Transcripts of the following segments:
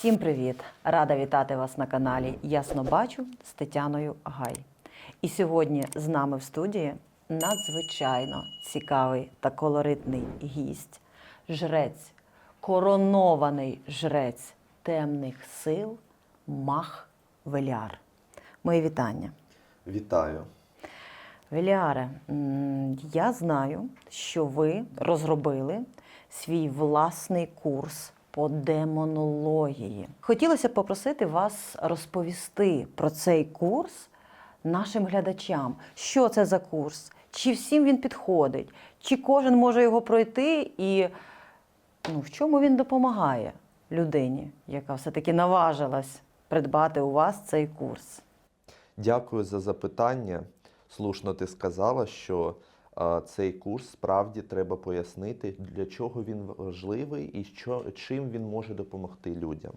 Всім привіт! Рада вітати вас на каналі Ясно Бачу з Тетяною Гай. І сьогодні з нами в студії надзвичайно цікавий та колоритний гість, жрець, коронований жрець темних сил Мах Веляр. Мої вітання. Вітаю. Веліаре, я знаю, що ви розробили свій власний курс по демонології. Хотілося б попросити вас розповісти про цей курс нашим глядачам. Що це за курс? Чи всім він підходить? Чи кожен може його пройти? І ну, в чому він допомагає людині, яка все-таки наважилась придбати у вас цей курс? Дякую за запитання. Слушно ти сказала, що цей курс справді треба пояснити, для чого він важливий і що, чим він може допомогти людям.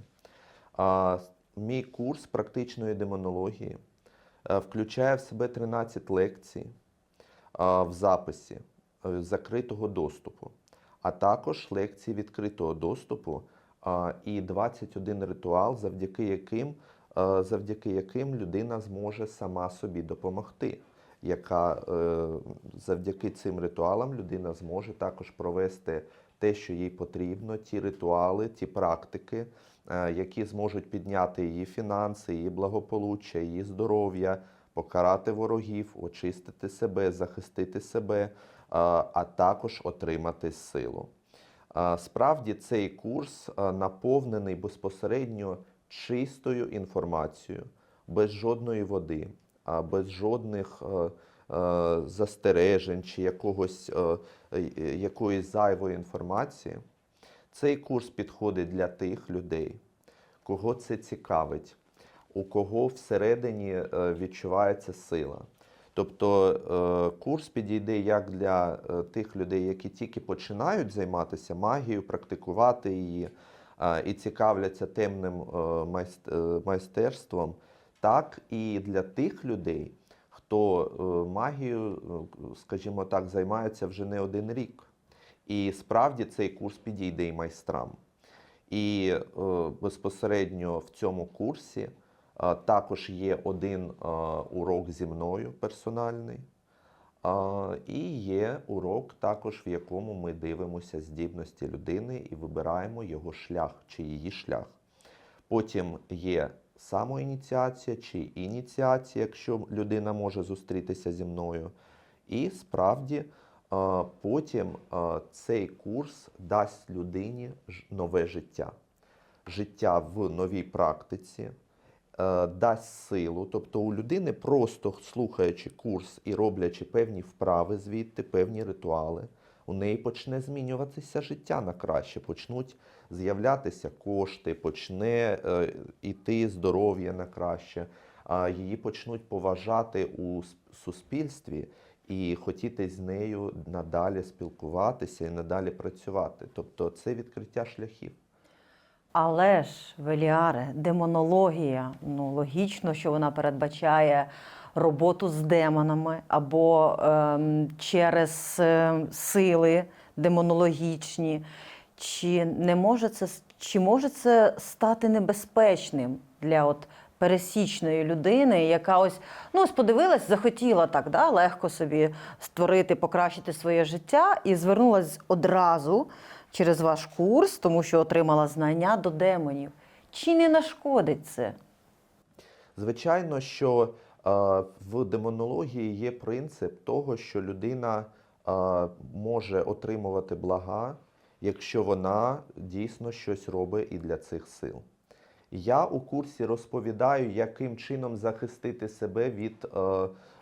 Мій курс практичної демонології включає в себе 13 лекцій в записі е, закритого доступу, а також лекції відкритого доступу і 21 ритуал, завдяки яким, е, завдяки яким людина зможе сама собі допомогти. Яка е, завдяки цим ритуалам людина зможе також провести те, що їй потрібно, ті ритуали, ті практики, е, які зможуть підняти її фінанси, її благополуччя, її здоров'я, покарати ворогів, очистити себе, захистити себе, е, а також отримати силу. Справді цей курс наповнений безпосередньо чистою інформацією, без жодної води, а без жодних е, е, застережень чи якогось, е, якоїсь зайвої інформації. Цей курс підходить для тих людей, кого це цікавить, у кого всередині відчувається сила. Тобто курс підійде як для тих людей, які тільки починають займатися магією, практикувати її і цікавляться темним майст- майстерством, так і для тих людей, хто е, магією, е, скажімо так, займається вже не один рік. І справді цей курс підійде і майстрам. І е, безпосередньо в цьому курсі також є один урок зі мною персональний. І є урок також, в якому ми дивимося здібності людини і вибираємо його шлях чи її шлях. Потім є самоініціація чи ініціація, якщо людина може зустрітися зі мною. І справді потім цей курс дасть людині нове життя. Життя в новій практиці, е, дасть силу. Тобто у людини, просто слухаючи курс і роблячи певні вправи звідти, певні ритуали, у неї почне змінюватися життя на краще, почнуть з'являтися кошти, почне е, іти здоров'я на краще, її почнуть поважати у суспільстві і хотіти з нею надалі спілкуватися і надалі працювати. Тобто це відкриття шляхів. Але ж, Веліаре, демонологія, ну логічно, що вона передбачає роботу з демонами або ем, через ем, сили демонологічні. Чи не може це чи може це стати небезпечним для от пересічної людини, яка ось ну ось подивилась, захотіла так да, легко собі створити, покращити своє життя і звернулась одразу через ваш курс, тому що отримала знання до демонів. Чи не нашкодить це? Звичайно, що е, в демонології є принцип того, що людина може отримувати блага, якщо вона дійсно щось робить і для цих сил. Я у курсі розповідаю, яким чином захистити себе від, е,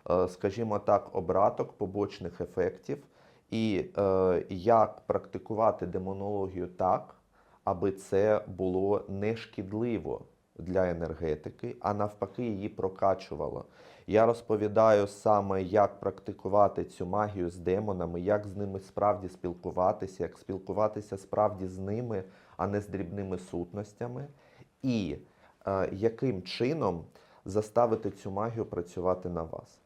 е, скажімо так, обраток, побочних ефектів, і е, як практикувати демонологію так, аби це було не шкідливо для енергетики, а навпаки, її прокачувало. Я розповідаю саме, як практикувати цю магію з демонами, як з ними справді спілкуватися, як спілкуватися справді з ними, а не з дрібними сутностями, і е, яким чином заставити цю магію працювати на вас.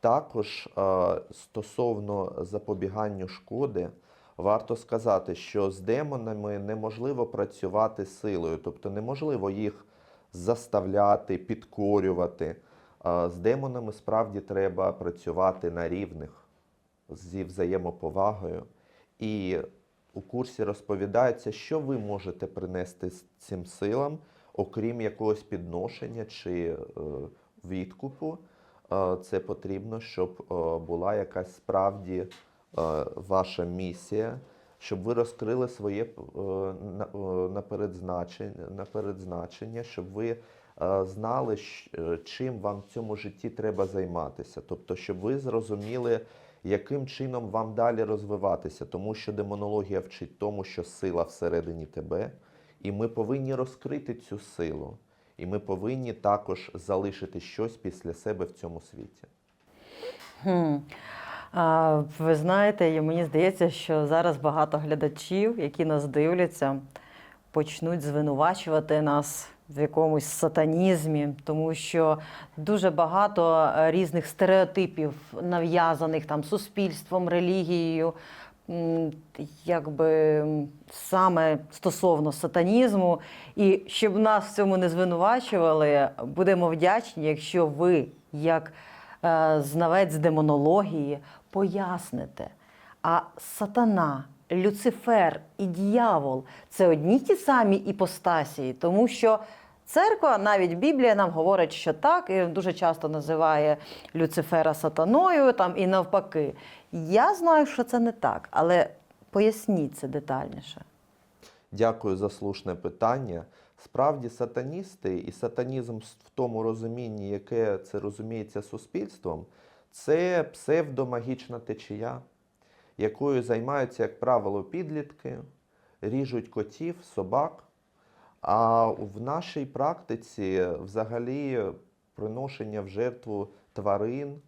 Також е, стосовно запобіганню шкоди, варто сказати, що з демонами неможливо працювати силою, тобто неможливо їх заставляти, підкорювати. З демонами справді треба працювати на рівних зі взаємоповагою. І у курсі розповідається, що ви можете принести цим силам, окрім якогось підношення чи е, відкупу. Це потрібно, щоб е, була якась справді е, ваша місія, щоб ви розкрили своє е, е, напередзначення, щоб ви е, знали, чим вам в цьому житті треба займатися. Тобто, щоб ви зрозуміли, яким чином вам далі розвиватися, тому що демонологія вчить тому, що сила всередині тебе, і ми повинні розкрити цю силу. І ми повинні також залишити щось після себе в цьому світі. Ви знаєте, мені здається, що зараз багато глядачів, які нас дивляться, почнуть звинувачувати нас в якомусь сатанізмі, тому що дуже багато е, різних стереотипів, нав'язаних там суспільством, релігією, якби саме стосовно сатанізму. І щоб нас в цьому не звинувачували, будемо вдячні, якщо ви, як знавець демонології, поясните. А сатана, Люцифер і дьявол це одні ті самі іпостасії, тому що церква, навіть Біблія нам говорить, що так, і дуже часто називає Люцифера сатаною там і навпаки. Я знаю, що це не так, але поясніть це детальніше. Дякую за слушне питання. Справді, сатаністи і сатанізм в тому розумінні, яке це розуміється суспільством, це псевдомагічна течія, якою займаються, як правило, підлітки, ріжуть котів, собак. А в нашій практиці взагалі приношення в жертву тварин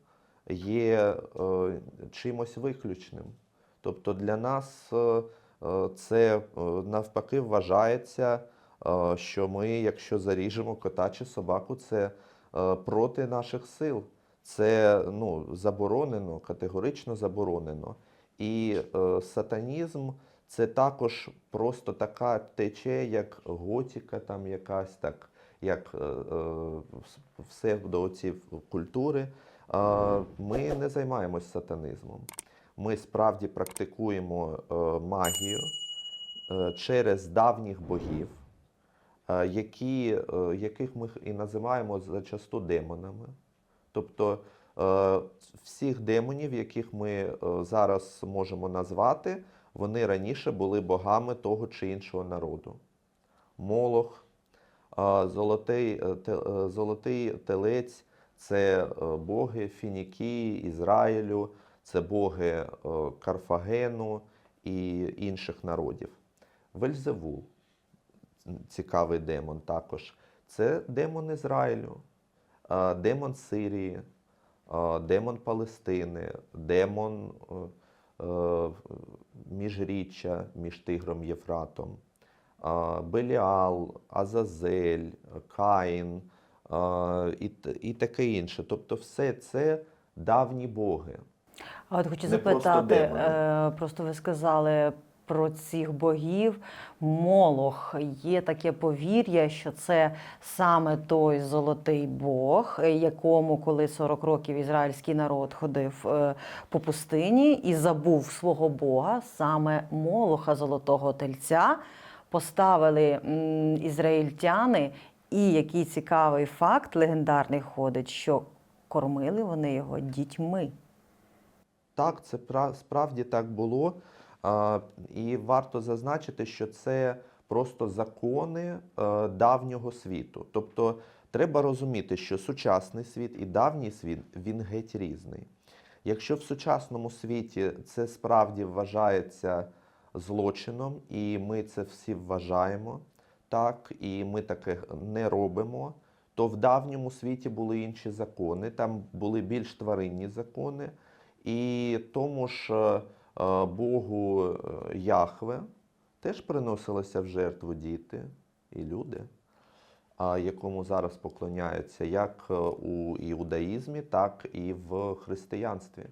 є е, чимось виключним. Тобто для нас е, е, це е, навпаки вважається, що ми, якщо заріжемо кота чи собаку, це е, проти наших сил. Це ну, заборонено, категорично заборонено. І е, сатанізм це також просто така тече, як готіка, там якась так, як е, е, псевдо оці культури. Е, Ми не займаємось сатанізмом. Ми справді практикуємо е, магію е, через давніх богів, е, які, е, яких ми і називаємо зачасту демонами. Тобто е, всіх демонів, яких ми е, зараз можемо назвати, вони раніше були богами того чи іншого народу. Молох, е, золотий, е, е, золотий телець це е, боги Фінікії, Ізраїлю, це боги е, Карфагену і інших народів. Вельзевул, цікавий демон також. Це демон Ізраїлю, демон Сирії, демон Палестини, демон е, е, міжріччя між Тигром і Єфратом, Беліал, Азазель, Каїн і, таке інше. Тобто, все це давні боги. А от хочу Не запитати, демони. е, просто ви сказали про цих богів. Молох є таке повір'я, що це саме той золотий Бог, якому, коли 40 років ізраїльський народ ходив е, по пустині і забув свого Бога, саме Молоха золотого тельця поставили ізраїльтяни. І який цікавий факт легендарний ходить, що кормили вони його дітьми. Так, це справді так було. І варто зазначити, що це просто закони е, давнього світу. Тобто треба розуміти, що сучасний світ і давній світ він геть різний. Якщо в сучасному світі це справді вважається злочином, і ми це всі вважаємо, так, і ми таке не робимо, то в давньому світі були інші закони, там були більш тваринні закони. І тому ж е, Богу е, Яхве теж приносилися в жертву діти і люди, якому зараз поклоняються як е, у іудаїзмі, так і в християнстві.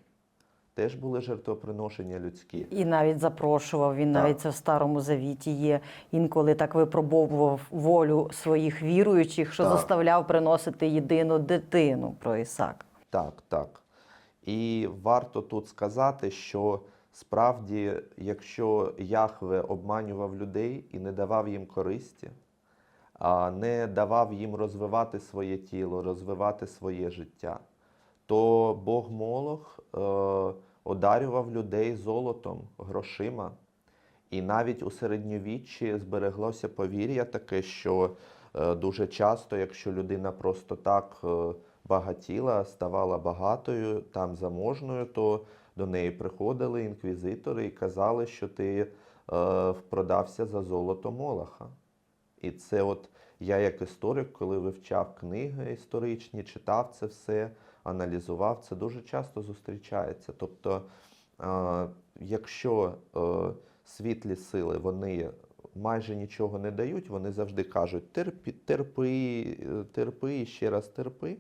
теж були жертвоприношення людські. І навіть запрошував, він Так. навіть це в Старому Завіті є. Інколи так випробовував волю своїх віруючих, що Так. заставляв приносити єдину дитину про Ісака. Так, так. І варто тут сказати, що справді, якщо Яхве обманював людей і не давав їм користі, не давав їм розвивати своє тіло, розвивати своє життя, то Бог Молох е, одарював людей золотом, грошима. І навіть у середньовіччі збереглося повір'я таке, що е, дуже часто, якщо людина просто так е, багатіла, ставала багатою, там заможною, то до неї приходили інквізитори і казали, що ти е, продався за золото Молоха. І це от я як історик, коли вивчав книги історичні, читав це все, аналізував, це дуже часто зустрічається. Тобто, е, якщо е, світлі сили вони майже нічого не дають, вони завжди кажуть терпи, е, терпи і ще раз терпи,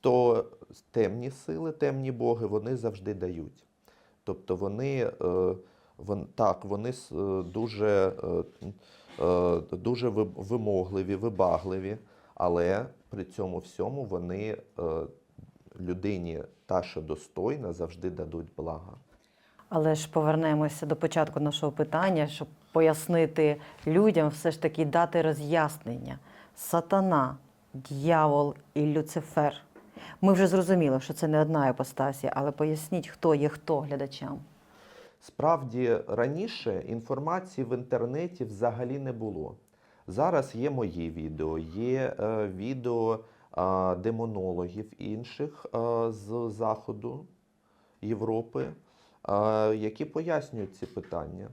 то темні сили, темні боги, вони завжди дають. Тобто вони, е, вон, так, вони е, дуже, е, дуже вимогливі, вибагливі, але при цьому всьому вони людині, та, що достойна, завжди дадуть блага. Але ж повернемося до початку нашого питання, щоб пояснити людям, все ж таки дати роз'яснення. Сатана, дьявол і Люцифер. Ми вже зрозуміли, що це не одна іпостасія, але поясніть, хто є хто глядачам. Справді раніше інформації в інтернеті взагалі не було. Зараз є мої відео, є е, відео е, демонологів інших е, з Заходу Європи, е, які пояснюють ці питання.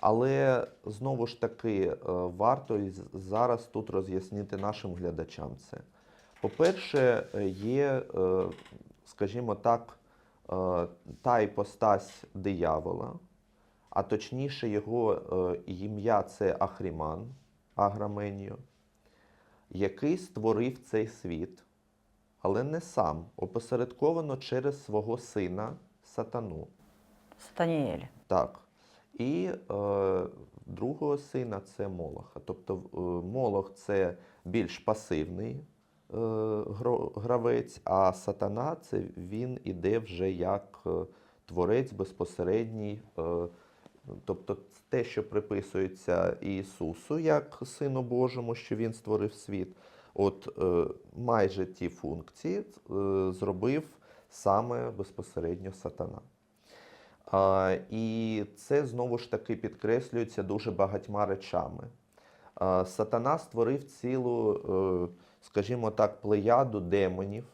Але знову ж таки е, варто зараз тут роз'яснити нашим глядачам це. По-перше, е, є, е, скажімо так, е, та іпостась диявола, а точніше його ім'я це Ахріман, Аграменіо, який створив цей світ, але не сам, опосередковано через свого сина Сатану. Сатаніель. Так. І е, другого сина це Молоха. Тобто е, Молох це більш пасивний гравець, а сатана це він іде вже як е, творець безпосередній. Е, тобто те, що приписується Ісусу як Сину Божому, що Він створив світ, от е, майже ті функції е, зробив саме безпосередньо сатана. А, і це знову ж таки підкреслюється дуже багатьма речами. А, Сатана створив цілу, е, скажімо так, плеяду демонів,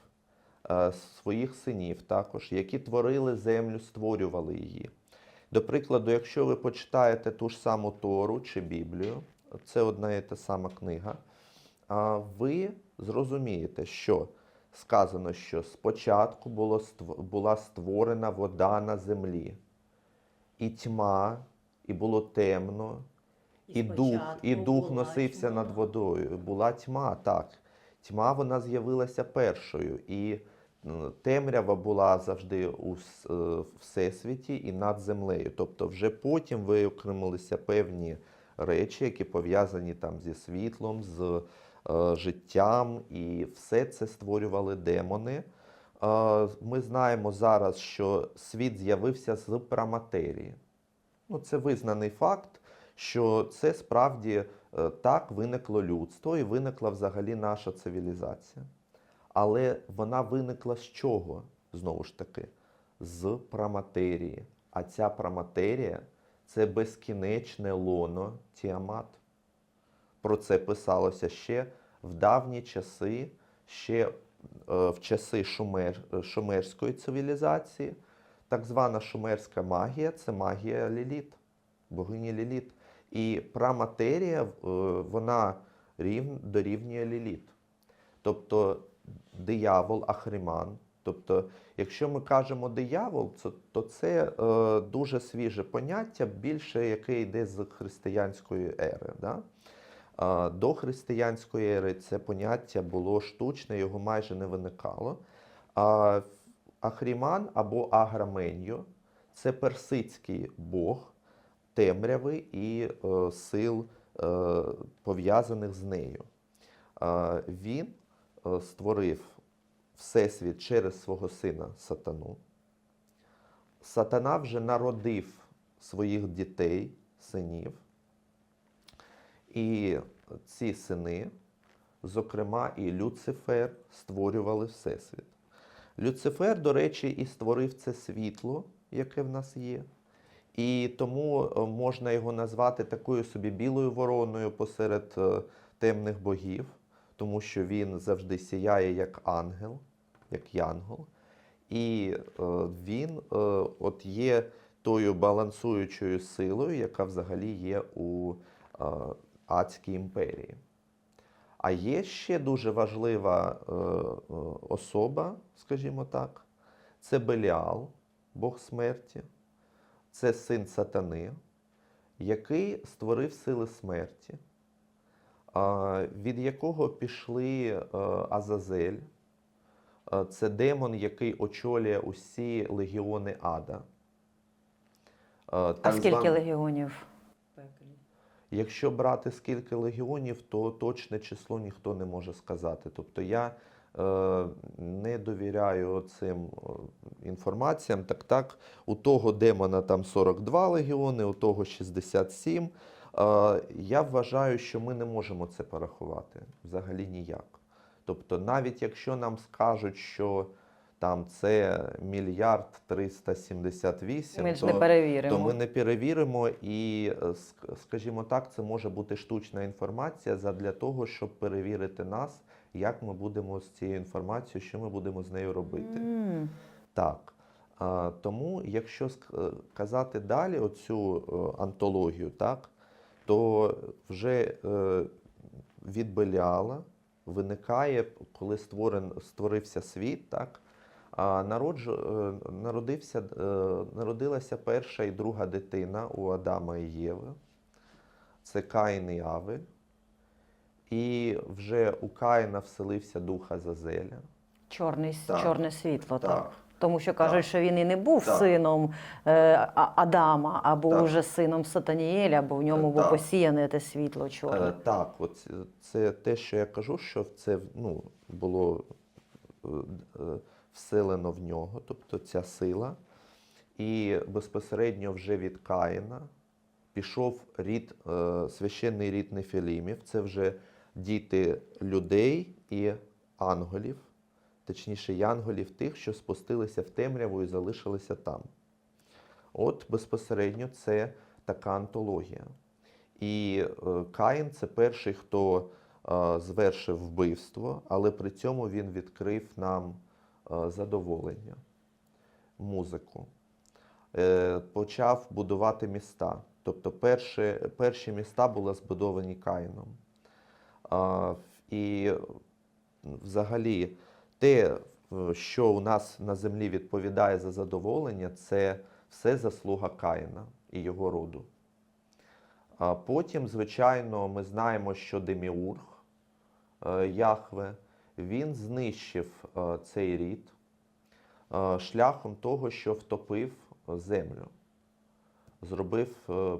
е, своїх синів також, які творили землю, створювали її. До прикладу, якщо ви почитаєте ту ж саму Тору чи Біблію, це одна і та сама книга, ви зрозумієте, що сказано, що спочатку було, була створена вода на землі, і тьма, і було темно, і, дух, і дух носився над водою. Була тьма, так. Тьма вона з'явилася першою, і темрява була завжди у е, всесвіті і над землею. Тобто, вже потім виокремилися певні речі, які пов'язані там зі світлом, з е, життям, і все це створювали демони. Е, Ми знаємо зараз, що світ з'явився з праматерії. Ну, це визнаний факт, що це справді так виникло людство і виникла взагалі наша цивілізація. Але вона виникла з чого? Знову ж таки, з праматерії. А ця праматерія це безкінечне лоно Тіамат. Про це писалося ще в давні часи, ще е, в часи шумер, шумерської цивілізації. Так звана шумерська магія це магія Ліліт, богині Ліліт. І праматерія е, вона рів, дорівнює Ліліт. Тобто диявол, Ахриман. Тобто, якщо ми кажемо диявол, то це е, дуже свіже поняття, більше яке йде з християнської ери. Да? До християнської ери це поняття було штучне, його майже не виникало. Ахріман або Аграменьо це персидський бог темряви і е, сил, е, пов'язаних з нею. Він е, створив Всесвіт через свого сина Сатану. Сатана вже народив своїх дітей, синів. І ці сини, зокрема і Люцифер, створювали Всесвіт. Люцифер, до речі, і створив це світло, яке в нас є. І тому е, можна його назвати такою собі білою вороною посеред е, темних богів, тому що він завжди сіяє як ангел, як янгол. І е, він от є тою балансуючою силою, яка взагалі є у Адській імперії. А є ще дуже важлива особа, скажімо так, це Беліал, Бог смерті, це син сатани, який створив сили смерті, від якого пішли Азазель, це демон, який очолює усі легіони ада. Е, А скільки зван- легіонів? Якщо брати скільки легіонів, то точне число ніхто не може сказати. Тобто я не довіряю цим е, інформаціям. Так, так, у того демона там 42 легіони, у того 67. Е, я вважаю, що ми не можемо це порахувати взагалі ніяк. Тобто, навіть якщо нам скажуть, що там це мільярд 378, Ми то, не перевіримо. то ми не перевіримо, і, е, скажімо так, це може бути штучна інформація задля того, щоб перевірити нас, як ми будемо з цією інформацією, що ми будемо з нею робити. М. Так. А, тому, якщо е, казати далі оцю е, антологію, так, то вже е, від Беліала виникає, коли створен, створився світ, так, а народж, е, народився, е, народилася перша і друга дитина у Адама і Єви. Це Каїн і Авель. І вже у Каїна вселився дух Азазеля. Чорний, Так. чорне світло, так. Так. Тому що кажуть, Так. що він і не був Так. сином е, Адама, а був Так. уже сином Сатанієля, бо в ньому було посіяне те світло чорне. Е, так, от це- це те, що я кажу, що це ну, було е, е, вселено в нього, тобто ця сила. І безпосередньо вже від Каїна пішов рід, е, священний рід Нефілімів. Це вже діти людей і ангелів, точніше, янголів тих, що спустилися в темряву і залишилися там. От безпосередньо це така антологія. І е, Каїн це перший, хто е, звершив вбивство, але при цьому він відкрив нам е, задоволення, музику. Почав будувати міста. Тобто перші, перші міста були збудовані Каїном. І взагалі те, е, що у нас на землі відповідає за задоволення, це все заслуга Каїна і його роду. А потім, звичайно, ми знаємо, що Деміург е, Яхве, він знищив е, цей рід шляхом того, що втопив землю, зробив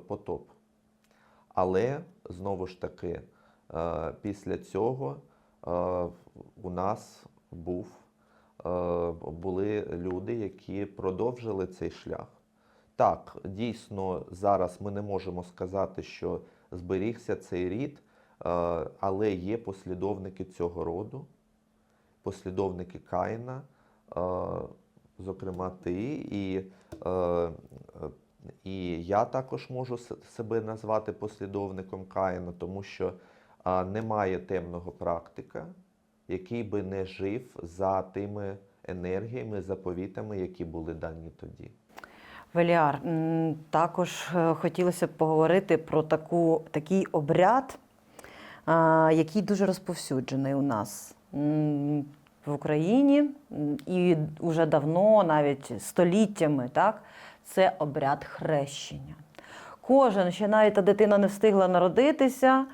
потоп. Але знову ж таки, після цього е, у нас був, е, були люди, які продовжили цей шлях. Так, дійсно, зараз ми не можемо сказати, що зберігся цей рід, е, але є послідовники цього роду, послідовники Каїна, е, зокрема ти, і, е, е, і я також можу себе назвати послідовником Каїна, тому що е, немає темного практика, який би не жив за тими енергіями, заповітами, які були дані тоді. Веліар, також е, хотілося б поговорити про таку, такий обряд, а, який дуже розповсюджений у нас в Україні і вже давно, навіть століттями, так? це обряд хрещення. Кожен, ще навіть та дитина не встигла народитися,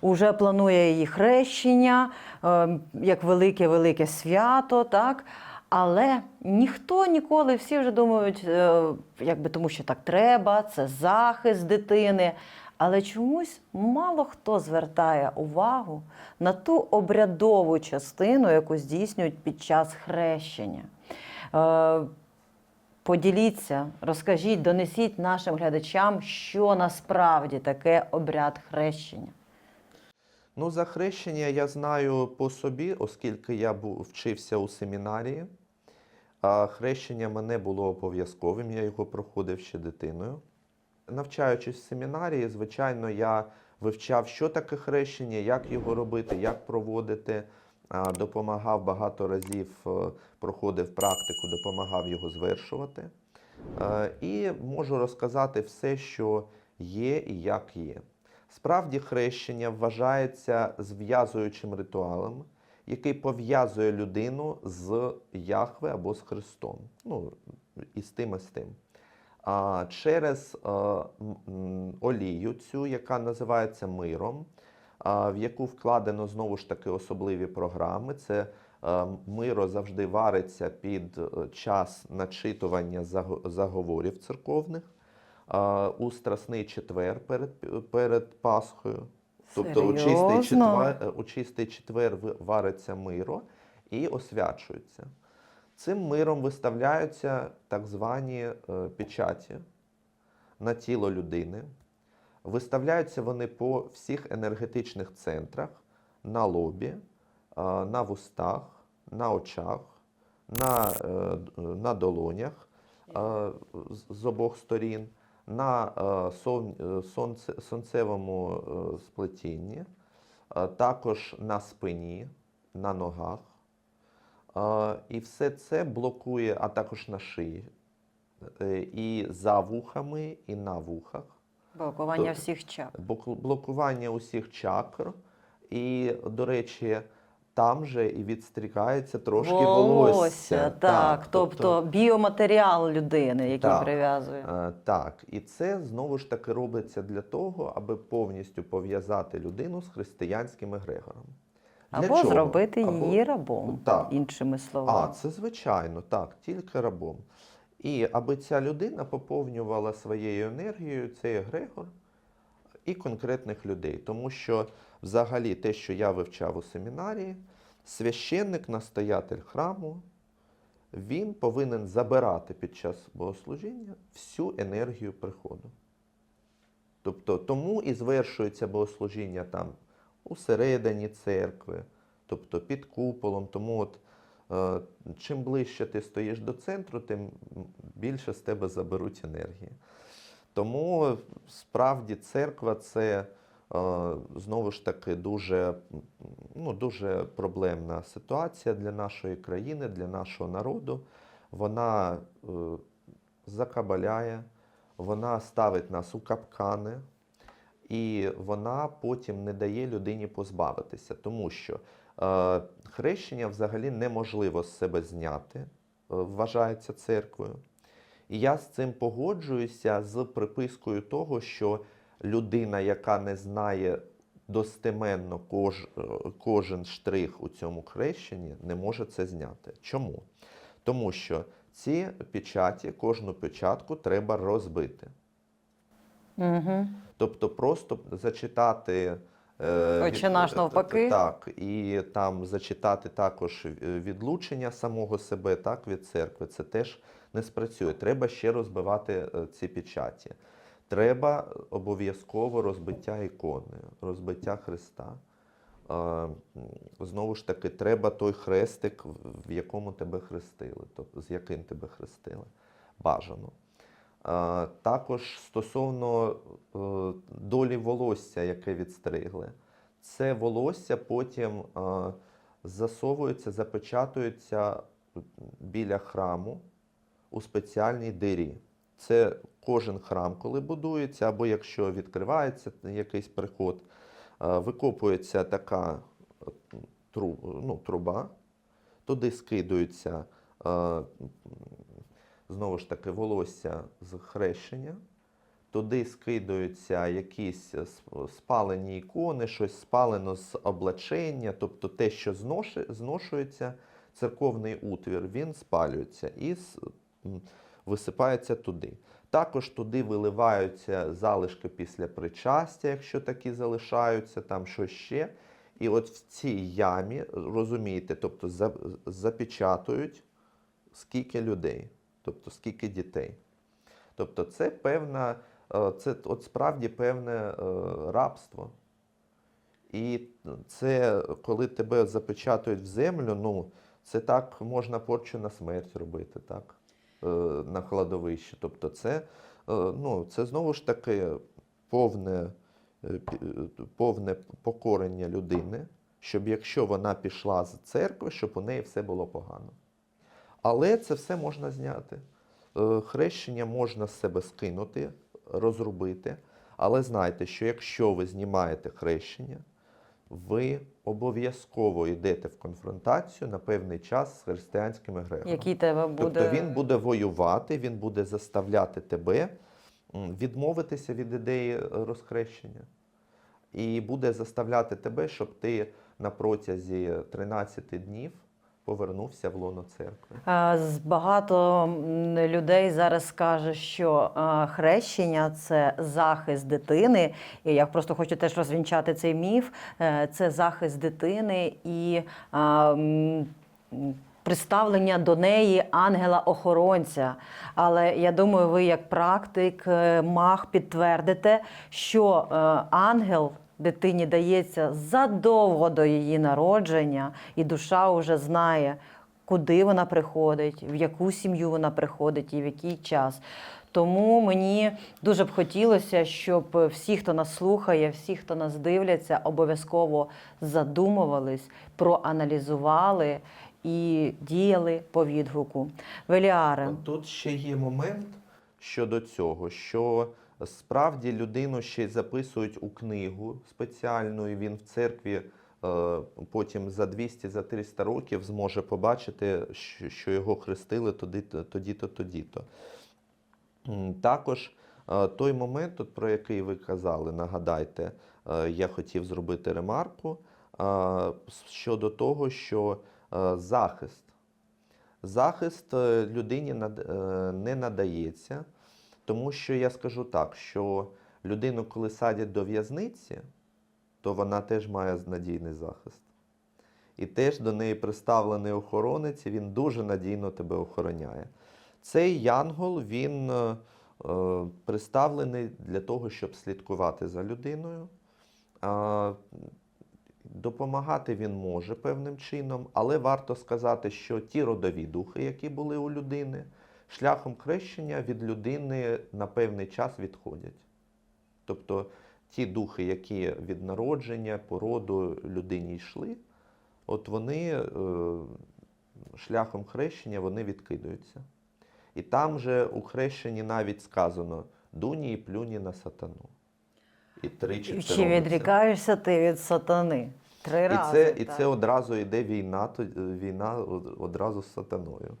уже планує її хрещення е, як велике-велике свято, так? Але ніхто ніколи, всі вже думають, е, якби тому що так треба, це захист дитини. Але чомусь мало хто звертає увагу на ту обрядову частину, яку здійснюють під час хрещення. Е, Поділіться, розкажіть, донесіть нашим глядачам, що насправді таке обряд хрещення. Ну, за хрещення я знаю по собі, оскільки я вчився у семінарії. А хрещення мене було обов'язковим, я його проходив ще дитиною. Навчаючись в семінарії, звичайно, я вивчав, що таке хрещення, як його робити, як проводити. Допомагав багато разів, е, проходив практику, допомагав його звершувати. Е, І можу розказати все, що є і як є. Справді, хрещення вважається зв'язуючим ритуалом, який пов'язує людину з Яхве або з Христом. Ну, і з тим, і з тим. А через олію цю, яка називається миром, в яку вкладено знову ж таки особливі програми. Це миро завжди вариться під е, час начитування заговорів церковних у Страсний четвер перед, перед Пасхою. Тобто у чистий, четвер, у чистий четвер вариться миро і освячується. Цим миром виставляються так звані е, печаті на тіло людини. Виставляються вони по всіх енергетичних центрах, на лобі, е, на вустах, на очах, на, е, на долонях е, з обох сторін, на е, е, сонце, сонцевому е, сплетінні, також на спині, на ногах. І все це блокує, а також на шиї, і за вухами, і на вухах. Блокування То- всіх чак. Блоку- блокування усіх чакр. І, до речі, там же і відстрікається трошки волосся. так. Тобто біоматеріал людини, який Так. прив'язує. Е, Так, і це знову ж таки робиться для того, аби повністю пов'язати людину з християнським егрегором. Для Або чого? зробити Або- її рабом, Так. іншими А, це звичайно, так, тільки рабом. І аби ця людина поповнювала своєю енергією цей егрегор і конкретних людей. Тому що взагалі те, що я вивчав у семінарії, священник, настоятель храму, він повинен забирати під час богослужіння всю енергію приходу. Тобто тому і звершується богослужіння там усередині церкви, тобто під куполом. Тому от е, чим ближче ти стоїш до центру, тим більше з тебе заберуть енергії. Тому справді церква це знову ж таки дуже, ну, дуже проблемна ситуація для нашої країни, для нашого народу. Вона е, закабаляє, вона ставить нас у капкани, і вона потім не дає людині позбавитися, тому що е, хрещення взагалі неможливо з себе зняти, е, вважається церквою. І я з цим погоджуюся з припискою того, що людина, яка не знає достеменно кож, е, кожен штрих у цьому хрещенні, не може це зняти. Чому? Тому що ці печаті, кожну печатку треба розбити. Угу. Тобто просто зачитати. е, наш навпаки. Так, і там зачитати також е, відлучення самого себе так, від церкви, це теж не спрацює. Треба ще розбивати е, ці печаті. Треба обов'язково розбиття ікони, розбиття Христа. Е, Знову ж таки, треба той хрестик, в- якому тебе хрестили, тобто з яким тебе хрестили. Бажано. Також стосовно е, долі волосся, яке відстригли, це волосся потім засовується, запечатується біля храму у спеціальній дирі. Це кожен храм, коли будується, або якщо відкривається якийсь приход, е, викопується така ну, труба, туди скидується е, знову ж таки волосся з хрещення, туди скидаються якісь спалені ікони, щось спалено з облачення, тобто те, що зношується, церковний утвір він спалюється. І висипається туди. Також туди виливаються залишки після причастя, якщо такі залишаються, там що ще. І от в цій ямі, розумієте, тобто запечатують скільки людей, тобто скільки дітей. Тобто це певна, е, це от справді певне е, рабство. І це коли тебе запечатують в землю, ну це так можна порчу на смерть робити, так? Е, На кладовищі. Тобто, це, е, ну, це знову ж таки повне, е, повне покорення людини, щоб якщо вона пішла з церкви, щоб у неї все було погано. Але це все можна зняти. Хрещення можна з себе скинути, розробити. Але знайте, що якщо ви знімаєте хрещення, ви обов'язково йдете в конфронтацію на певний час з християнськими греками. Який тебе буде. Тобто він буде воювати, він буде заставляти тебе відмовитися від ідеї розхрещення. І буде заставляти тебе, щоб ти на протязі 13 днів повернувся в лоно церкви. Багато людей зараз скаже, що хрещення це захист дитини. І я просто хочу теж розвінчати цей міф. Е, Це захист дитини і представлення до неї ангела-охоронця. Але я думаю, ви як практик, е, маг підтвердите, що е, ангел. Дитині дається задовго до її народження, і душа вже знає, куди вона приходить, в яку сім'ю вона приходить і в який час. Тому мені дуже б хотілося, щоб всі, хто нас слухає, всі, хто нас дивляться, обов'язково задумувались, проаналізували і діяли по відгуку. Веліаре, Тут ще є момент щодо цього, що справді людину ще записують у книгу спеціальну, і він в церкві е, потім за 200 за 300 років зможе побачити, що- його хрестили тоді-то, тоді-то, тоді-то. Також е, той момент, от, про який ви казали, нагадайте, е, я хотів зробити ремарку щодо того, що захист. Захист людині не надається, тому що я скажу так, що людину, коли садять до в'язниці, то вона теж має надійний захист. І теж до неї приставлений охоронець, і він дуже надійно тебе охороняє. Цей янгол він е, е, приставлений для того, щоб слідкувати за людиною. А, Допомагати він може певним чином, але варто сказати, що ті родові духи, які були у людини, шляхом хрещення від людини на певний час відходять. Тобто ті духи, які від народження, породу людині йшли, от вони е, шляхом хрещення вони відкидаються. І там же у хрещенні навіть сказано дуні і плюні на сатану. І тричі чи відрікаєшся ти від сатани? Три І рази. це, і це одразу йде війна, війна одразу з сатаною.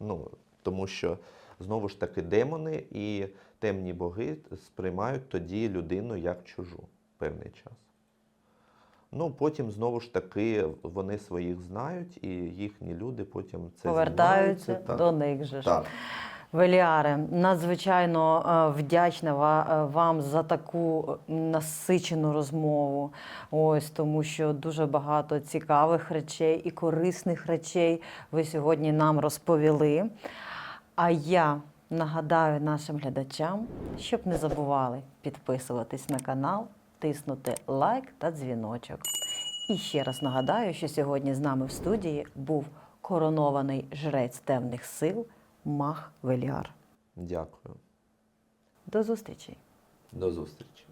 Ну, тому що знову ж таки демони і темні боги сприймають тоді людину як чужу певний час. Ну, потім знову ж таки вони своїх знають, і їхні люди потім це повертаються так. до них же ж. Так. Веліаре, надзвичайно е, вдячна е, вам за таку насичену розмову. Ось тому, що дуже багато цікавих речей і корисних речей ви сьогодні нам розповіли. А я нагадаю нашим глядачам, щоб не забували підписуватись на канал, тиснути лайк та дзвіночок. І ще раз нагадаю, що сьогодні з нами в студії був коронований жрець темних сил Мах Веліар. Дякую. До зустрічі! До зустрічі.